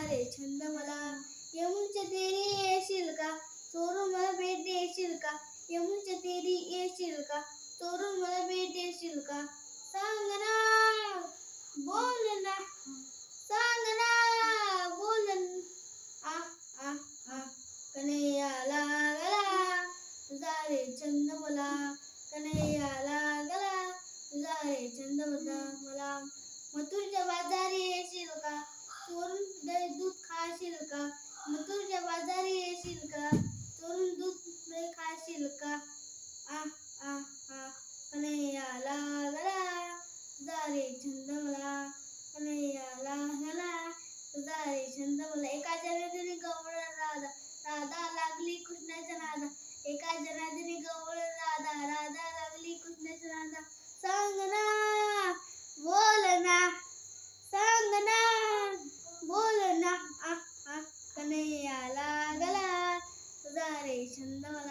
आले छंद मला. यमुनच्या तेरी येशील का? चोरून मला भेट देशील का? यमुनच्या तेरी येशील का? चोरून मला भेट देशील का? सांग ना बोल ना. सांग ना बोल आ आ आ कन्हैया लाला तुझा रे छंद मला. कन्हैया दही दूध खाशील का? मथुरच्या बाजारी येशील का? चोरून दूध नाही खाशील का? आ आ आ कन्हैया लागला जारे रे छंद मला कन्हैया लागला 起来了